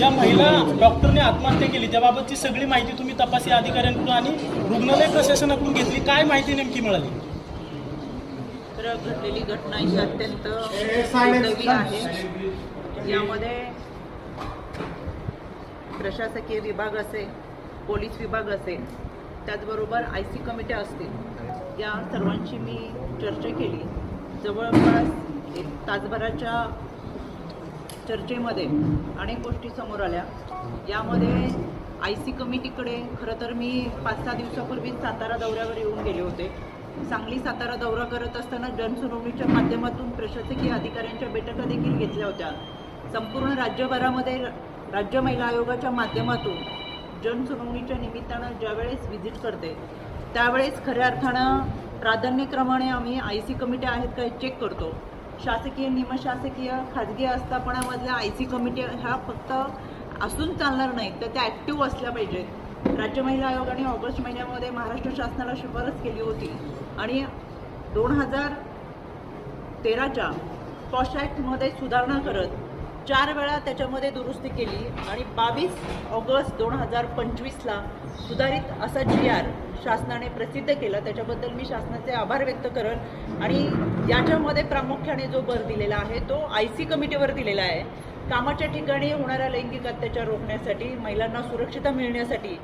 ज्या महिला डॉक्टरने आत्महत्या केली त्याबाबतची सगळी माहिती तुम्ही तपासी अधिकाऱ्यांकडून आणि रुग्णालय प्रशासनाकडून घेतली. काय माहिती नेमकी मिळाली? तर घडलेली घटना ही अत्यंत दुर्दैवी आहे. यामध्ये प्रशासकीय विभाग असेल पोलीस विभाग असेल त्याचबरोबर आय सी कमिट्या असतील या सर्वांची मी चर्चा केली. जवळपास एक तासभराच्या चर्चेमध्ये अनेक गोष्टी समोर आल्या. यामध्ये आय सी कमिटीकडे खरं तर मी पाच सहा दिवसापूर्वी सातारा दौऱ्यावर येऊन गेले होते. सांगली सातारा दौरा करत असताना जनसुनावणीच्या माध्यमातून प्रशासकीय अधिकाऱ्यांच्या बैठका देखील घेतल्या होत्या. संपूर्ण राज्यभरामध्ये राज्य महिला आयोगाच्या माध्यमातून जनसुनावणीच्या निमित्तानं ज्यावेळेस व्हिजिट करते त्यावेळेस खऱ्या अर्थानं प्राधान्यक्रमाने आम्ही आय सी कमिट्या आहेत का हे चेक करतो. शासकीय निमशासकीय खाजगी आस्थापनामधल्या आय सी कमिटी ह्या फक्त असून चालणार नाहीत. तर त्या ॲक्टिव्ह असल्या पाहिजेत. राज्य महिला आयोगाने ऑगस्ट महिन्यामध्ये महाराष्ट्र शासनाला शिफारस केली होती. आणि दोन हजार तेराच्या पॉश ॲक्टमध्ये सुधारणा करत चार वेळा त्याच्यामध्ये दुरुस्ती केली आणि बावीस ऑगस्ट दोन हजार पंचवीसला सुधारित असा जी आर शासनाने प्रसिद्ध केला त्याच्याबद्दल मी शासनाचे आभार व्यक्त करेन. आणि याच्यामध्ये प्रामुख्याने जो भर दिलेला आहे तो आय सी कमिटीवर दिलेला आहे. कामाच्या ठिकाणी होणारा लैंगिक अत्याचार रोखण्यासाठी महिलांना सुरक्षितता मिळण्यासाठी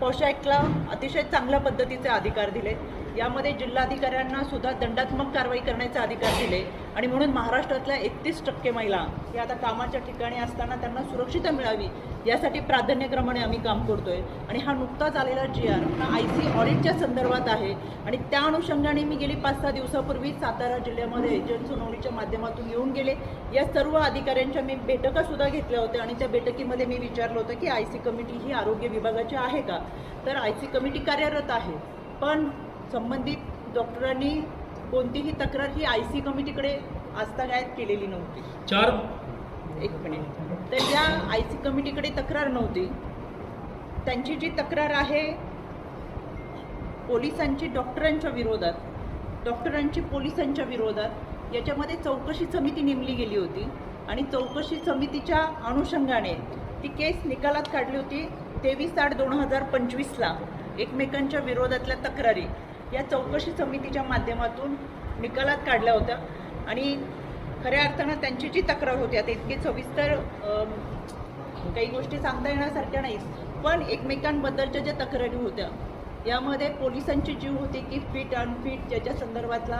पॉश अतिशय चांगल्या पद्धतीचे अधिकार दिले यामध्ये जिल्हाधिकाऱ्यांना सुद्धा दंडात्मक कारवाई करण्याचे अधिकार दिले. आणि म्हणून महाराष्ट्रातल्या एकतीस टक्के महिला या आता कामाच्या ठिकाणी असताना त्यांना सुरक्षितता मिळावी यासाठी प्राधान्यक्रमाने आम्ही काम करतोय. आणि हा नुकताच आलेला जी आर हा आय सी ऑडिटच्या संदर्भात आहे. आणि त्या अनुषंगाने मी गेली पाच सहा दिवसापूर्वी सातारा जिल्ह्यामध्ये जनसुनावणीच्या माध्यमातून येऊन गेले. या सर्व अधिकाऱ्यांच्या मी बैठका सुद्धा घेतल्या होत्या आणि त्या बैठकीमध्ये मी विचारलं होतं की आय सी कमिटी ही आरोग्य विभागाची आहे का? तर आय सी कमिटी कार्यरत आहे. पण संबंधित डॉक्टरांनी कोणतीही तक्रार ही आय सी कमिटीकडे आजतागायत केलेली नव्हती. चार? एक मिनिट. तर या आय सी कमिटीकडे तक्रार नव्हती. त्यांची जी तक्रार आहे पोलिसांची डॉक्टरांच्या विरोधात डॉक्टरांची पोलिसांच्या विरोधात याच्यामध्ये चौकशी समिती नेमली गेली होती आणि चौकशी समितीच्या अनुषंगाने ती केस निकालात काढली होती तेवीस आठ दोन हजार पंचवीसला. एकमेकांच्या विरोधातल्या तक्रारी. या चौकशी समितीच्या माध्यमातून निकालात काढल्या होत्या. आणि खऱ्या अर्थानं त्यांची जी तक्रार होती आता इतकी सविस्तर काही गोष्टी सांगता येण्यासारख्या नाहीत. पण एकमेकांबद्दलच्या ज्या तक्रारी होत्या यामध्ये पोलिसांची जीव होती की फिट अनफिट ज्याच्या संदर्भातला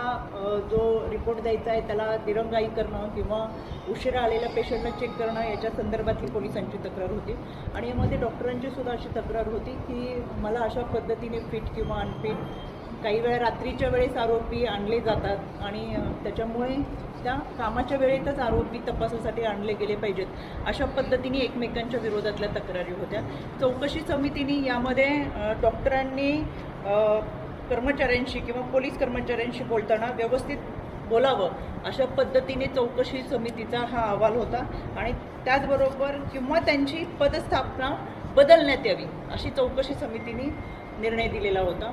जो रिपोर्ट द्यायचा आहे त्याला दिरंगाई करणं किंवा उशिरा आलेल्या पेशंटला चेक करणं याच्या संदर्भातली पोलिसांची तक्रार होती. आणि यामध्ये डॉक्टरांची सुद्धा अशी तक्रार होती की मला अशा पद्धतीने फिट किंवा अनफिट काही वेळा रात्रीच्या वेळेस आरोपी आणले जातात आणि त्याच्यामुळे त्या कामाच्या वेळेतच आरोपी तपासासाठी आणले गेले पाहिजेत. अशा पद्धतीने एकमेकांच्या विरोधातल्या तक्रारी होत्या. चौकशी समितीने यामध्ये डॉक्टरांनी कर्मचाऱ्यांशी किंवा पोलीस कर्मचाऱ्यांशी बोलताना व्यवस्थित बोलावं अशा पद्धतीने चौकशी समितीचा हा अहवाल होता आणि त्याचबरोबर किंवा त्यांची पदस्थापना बदलण्यात यावी अशी चौकशी समितीने निर्णय दिलेला होता.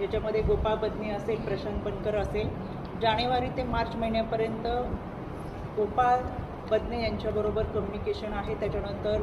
याच्यामध्ये गोपाळ बदनी असेल प्रशांत बनकर असेल. जानेवारी ते मार्च महिन्यापर्यंत गोपाळ बदने यांच्याबरोबर कम्युनिकेशन आहे. त्याच्यानंतर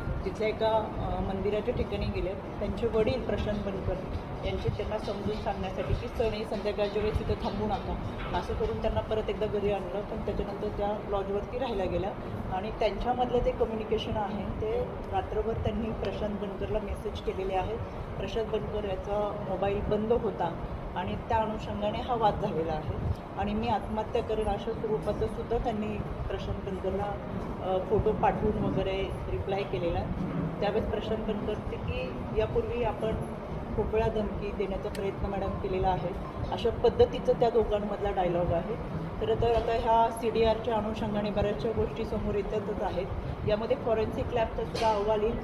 तिथल्या एका मंदिराच्या ठिकाणी गेले त्यांचे वडील प्रशांत बनकर यांचे त्यांना समजून सांगण्यासाठी की सण संध्याकाळच्या वेळेस तिथं थांबू नका. असं करून त्यांना परत एकदा घरी आणलं. पण त्याच्यानंतर त्या लॉजवरती राहायला गेल्या. आणि त्यांच्यामधलं ते कम्युनिकेशन आहे ते रात्रभर त्यांनी प्रशांत बनकरला मेसेज केलेले आहेत. प्रशांत बनकर याचा मोबाईल बंद होता. आणि त्या अनुषंगाने हा वाद झालेला आहे. आणि मी आत्महत्या करेन अशा स्वरूपाचं सुद्धा त्यांनी प्रशांत बनकरला फोटो पाठवून वगैरे रिप्लाय केलेला. आहे त्यावेळेस प्रशांत बनकर की यापूर्वी आपण खूप वेळा धमकी देण्याचा प्रयत्न मॅडम केलेला आहे. अशा पद्धतीचं त्या दोघांमधला डायलॉग आहे. खरं तर आता ह्या सी डी आरच्या अनुषंगाने बऱ्याचशा गोष्टी समोर येतातच आहेत. यामध्ये फॉरेन्सिक लॅबचा सुद्धा अहवाल येईल.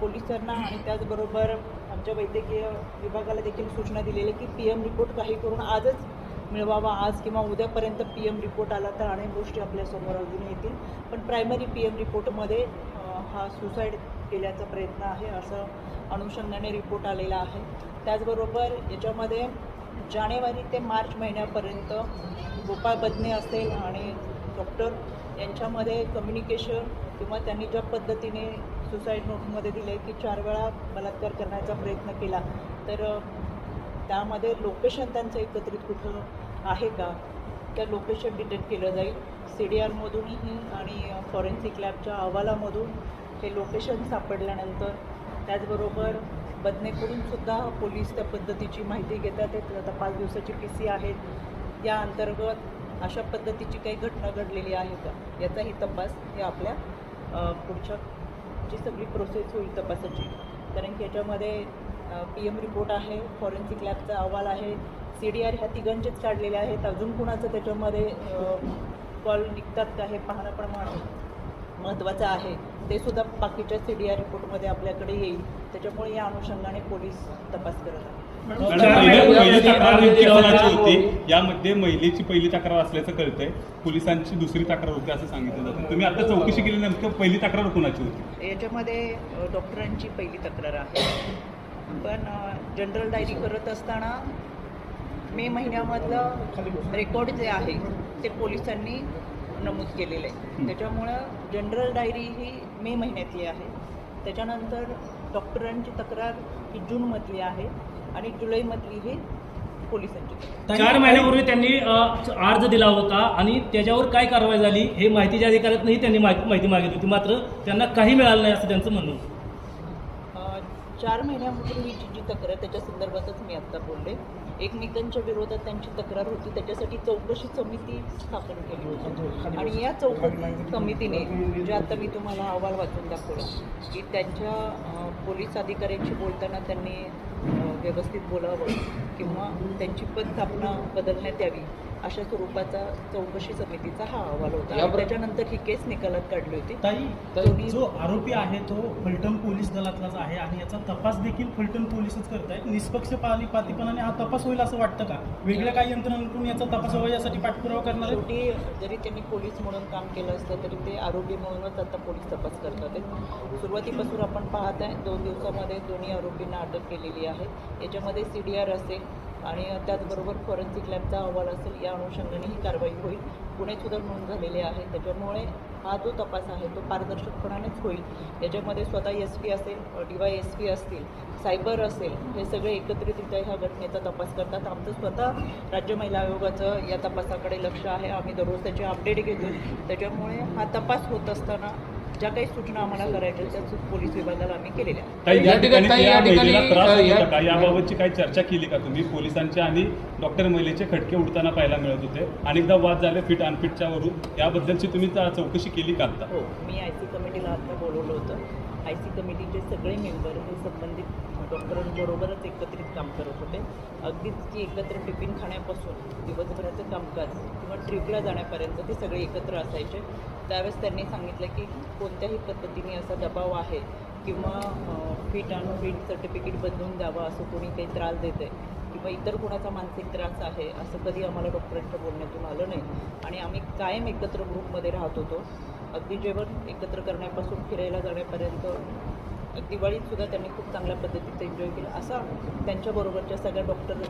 पोलिसांना आणि त्याचबरोबर आमच्या वैद्यकीय विभागाला देखील सूचना दिलेली की पी एम रिपोर्ट काही करून आजच मिळवावा आज किंवा उद्यापर्यंत पी एम रिपोर्ट आला तर अनेक गोष्टी आपल्यासमोर अजून येतील. पण प्रायमरी पी एम रिपोर्टमध्ये हा सुसाईड केल्याचा प्रयत्न आहे असं अनुषंगाने रिपोर्ट आलेला आहे. त्याचबरोबर याच्यामध्ये जानेवारी ते मार्च महिन्यापर्यंत गोपाळ बदने असेल आणि डॉक्टर यांच्यामध्ये कम्युनिकेशन किंवा त्यांनी ज्या पद्धतीने सुसाईड नोटमध्ये दिले की चार वेळा बलात्कार करण्याचा प्रयत्न केला. तर त्यामध्ये लोकेशन त्यांचं एकत्रित कुठं आहे का? त्या लोकेशन डिटेक्ट केलं जाईल. सी डी आरमधूनही आणि फॉरेन्सिक लॅबच्या अहवालामधून हे लोकेशन सापडल्यानंतर त्याचबरोबर बदनेकडूनसुद्धा पोलीस त्या पद्धतीची माहिती घेतात. आहेत आता पाच दिवसाची पी सी आहेत. या अंतर्गत अशा पद्धतीची काही घटना घडलेली आहे का? याचाही तपास हे आपल्या पुढच्या जी सगळी प्रोसेस होईल तपासाची. कारण की याच्यामध्ये पी एम रिपोर्ट आहे फॉरेन्सिक लॅबचा अहवाल आहे सी डी आर ह्या तिघांचेच काढलेले आहेत. अजून कुणाचं त्याच्यामध्ये कॉल निघतात का हे पाहणं पण मह- महत्त्वाचं आहे. ते सुद्धा बाकीच्या सी डी आर रिपोर्टमध्ये आपल्याकडे येईल. त्याच्यामुळे या अनुषंगाने पोलीस तपास करत आहेत. यामध्ये- कोणाची होती. यामध्ये महिलेची पहिली तक्रार असल्याचं कळतंय. पोलिसांची दुसरी तक्रार होती असं सांगितलं जातं. तुम्ही आता चौकशी केली नेमकं पहिली तक्रार कोणाची होती? याच्यामध्ये डॉक्टरांची पहिली तक्रार आहे. पण जनरल डायरी करत असताना मे महिन्यामधलं रेकॉर्ड जे आहे ते पोलिसांनी नमूद केलेलं आहे. त्याच्यामुळं जनरल डायरी ही मे महिन्यातली आहे. त्याच्यानंतर डॉक्टरांची तक्रार ही जूनमधली आहे आणि जुलैमधली ही पोलिसांची. चार महिन्यापूर्वी त्यांनी अर्ज दिला होता आणि त्याच्यावर काय कारवाई झाली हे माहितीच्या अधिकाऱ्यातनंही त्यांनी माहिती माहिती मागितली होती. मात्र त्यांना काही मिळालं नाही असं त्यांचं म्हणणं चार महिन्यापूर्वीची जी तक्रार त्याच्या संदर्भातच मी आत्ता बोलले. एकमेकांच्या विरोधात त्यांची तक्रार होती त्याच्यासाठी चौकशी समिती स्थापन केली होती. आणि या चौकशी समितीने जे आता मी तुम्हाला अहवाल वाचून दाखवला की त्यांच्या पोलीस अधिकाऱ्यांशी बोलताना त्यांनी व्यवस्थित बोलावं किंवा त्यांची पदस्थापना बदलण्यात यावी. अशा स्वरूपाचा चौकशी समितीचा हा अहवाल होता. त्याच्यानंतर ही केस निकालात काढली होती. ताई जो आरोपी आहे तो फलटण पोलीस दलातलाच आहे आणि याचा तपास देखील फलटण पोलीसच करतायत. निष्पक्ष पालीपातीपणाने हा तपास होईल असं वाटतं का? वेगळ्या काही यंत्रणांकडून याचा तपास व्हावा यासाठी पाठपुरावा करणार आहेत? शेवटी जरी त्यांनी पोलीस म्हणून काम केलं असलं तरी ते आरोपी म्हणूनच आता पोलीस तपास करतात आहेत. सुरुवातीपासून आपण पाहत आहे दोन दिवसामध्ये दोन्ही आरोपींना अटक केलेली आहे. याच्यामध्ये सी डी आर असेल आणि त्याचबरोबर फॉरेन्सिक लॅबचा अहवाल असेल या अनुषंगाने ही कारवाई होईल. पुण्यात सुद्धा नोंद झालेली आहे. त्याच्यामुळे हा जो तपास आहे तो पारदर्शकपणानेच होईल. याच्यामध्ये स्वतः एस पी असेल डी वाय एस पी असतील सायबर असेल हे सगळे एकत्रितरित्या ह्या घटनेचा तपास करतात. आमचं स्वतः राज्य महिला आयोगाचं या तपासाकडे लक्ष आहे. आम्ही दररोज त्याचे अपडेट घेतो त्याच्यामुळे हा तपास होत असताना ज्या काही सूचना आम्हाला करायच्या त्या सु- पोलीस विभागाला आम्ही केलेल्या आहेत. ताई, या या ठिकाणी ठिकाणी- या या ठिकाणी, महिलेला त्रास अ, होत या- होता का? याबाबतची काही चर्चा केली का तुम्ही? पोलिसांच्या आणि डॉक्टर महिलेचे खटके उडताना पाहायला मिळत होते. अनेकदा वाद झाले फिट अनफिटच्या वरून. याबद्दलची तुम्ही चौकशी केली का आता? हो मी आय सी कमिटीला आता बोलवलं होतं. आय सी कमिटीचे सगळे मेंबर हे संबंधित डॉक्टरांबरोबरच एकत्रित काम करत होते. अगदीच की एकत्र टिफिन खाण्यापासून दिवसभराचं कामकाज किंवा ट्रिपला जाण्यापर्यंत ते सगळे एकत्र असायचे. त्यावेळेस त्यांनी सांगितलं की कोणत्याही पद्धतीने असा दबाव आहे किंवा फिट अनफिट सर्टिफिकेट बदलून द्यावं असं कोणी काही त्रास देते आहे किंवा इतर कोणाचा मानसिक त्रास आहे असं कधी आम्हाला डॉक्टरांच्या बोलण्यातून आलं नाही. आणि आम्ही कायम एकत्र ग्रुपमध्ये राहत होतो. अगदी जेवण एकत्र करण्यापासून फिरायला जाण्यापर्यंत दिवाळीत सुद्धा त्यांनी खूप चांगल्या पद्धतीचं एन्जॉय केलं. असा त्यांच्याबरोबरच्या सगळ्या डॉक्टर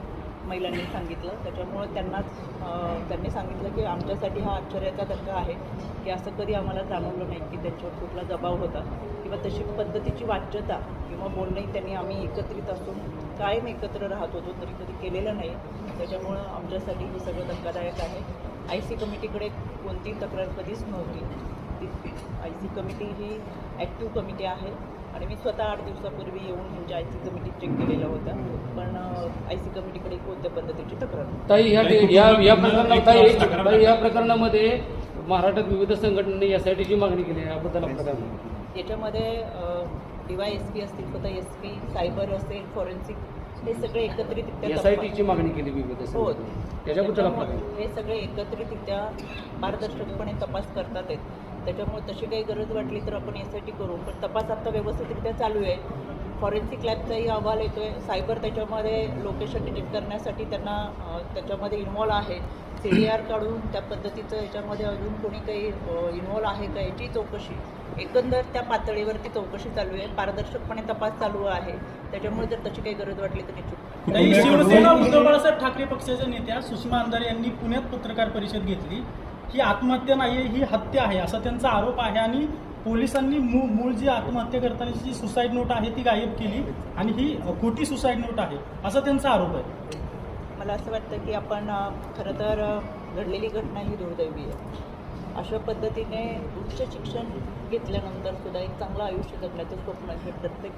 महिलांनी सांगितलं. त्याच्यामुळं त्यांनाच त्यांनी सांगितलं की आमच्यासाठी हा आश्चर्याचा धक्का आहे की असं कधी आम्हाला जाणवलं नाही की त्यांच्यावर कुठला दबाव होता किंवा तशी पद्धतीची वाच्यता किंवा बोलणंही त्यांनी आम्ही एकत्रित असून कायम एकत्र राहत होतो तरी कधी केलेलं नाही. त्याच्यामुळं आमच्यासाठी हे सगळं धक्कादायक आहे. आय सी कमिटीकडे कोणतीही तक्रार कधीच नव्हती. आय सी कमिटी ही ॲक्टिव्ह कमिटी आहे. आणि मी स्वतः आठ दिवसापूर्वी येऊन म्हणजे आय सी कमिटी चेक केलेलं होतं. पण आय सी कमिटीकडे कोणत्या पद्धतीची तक्रार. ताई ह्या या या कुठं- प्रकरणात कुठं ताई तक्रार ताई, या दाखल प्रकरणामध्ये महाराष्ट्रात विविध संघटनांनी एसआयटीची मागणी केली आहे. याबद्दल आपलं काय म्हणणं? आहे? याच्यामध्ये डी वाय एस पी असतील स्वतः एस पी सायबर असेल फॉरेन्सिक हे सगळे एकत्रितरित्या तपास- एसआयटीची मागणी केली विविध हो. संघटनांनी. त्याच्याबद्दल आपलं काय? त्याच्यामुळे हे सगळे एकत्रितरित्या पारदर्शकपणे तपास करतात आहेत. त्याच्यामुळे तशी काही गरज वाटली तर आपण यासाठी करू. पण तपास आता व्यवस्थितरित्या चालू आहे. फॉरेन्सिक लॅबचाही अहवाल येतोय. सायबर त्याच्यामध्ये लोकेशन डिटेक्ट करण्यासाठी त्यांना त्याच्यामध्ये इन्वॉल्व आहे. सी डी आर काढून त्या पद्धतीचं याच्यामध्ये अजून कोणी काही इन्वॉल्व आहे का याची चौकशी. एकंदर त्या पातळीवरती चौकशी चालू आहे. पारदर्शकपणे तपास चालू आहे. त्याच्यामुळे जर तशी काही गरज वाटली तर निश्चित. शिवसेना उद्धव बाळासाहेब ठाकरे पक्षाच्या नेत्या सुषमा अंधारे यांनी पुण्यात पत्रकार परिषद घेतली. ही आत्महत्या नाही ही हत्या आहे असा त्यांचा आरोप आहे. आणि पोलिसांनी मूळ मूळ जी आत्महत्या करतानाची जी सुसाईड नोट आहे ती गायब केली. आणि ही खोटी सुसाईड नोट आहे असा त्यांचा आरोप आहे. मला असं वाटतं की आपण खरं तर घडलेली घटना ही दुर्दैवी आहे. अशा पद्धतीने उच्च शिक्षण घेतल्यानंतर सुद्धा एक चांगलं आयुष्य जगण्याचं स्वप्न हे प्रत्येक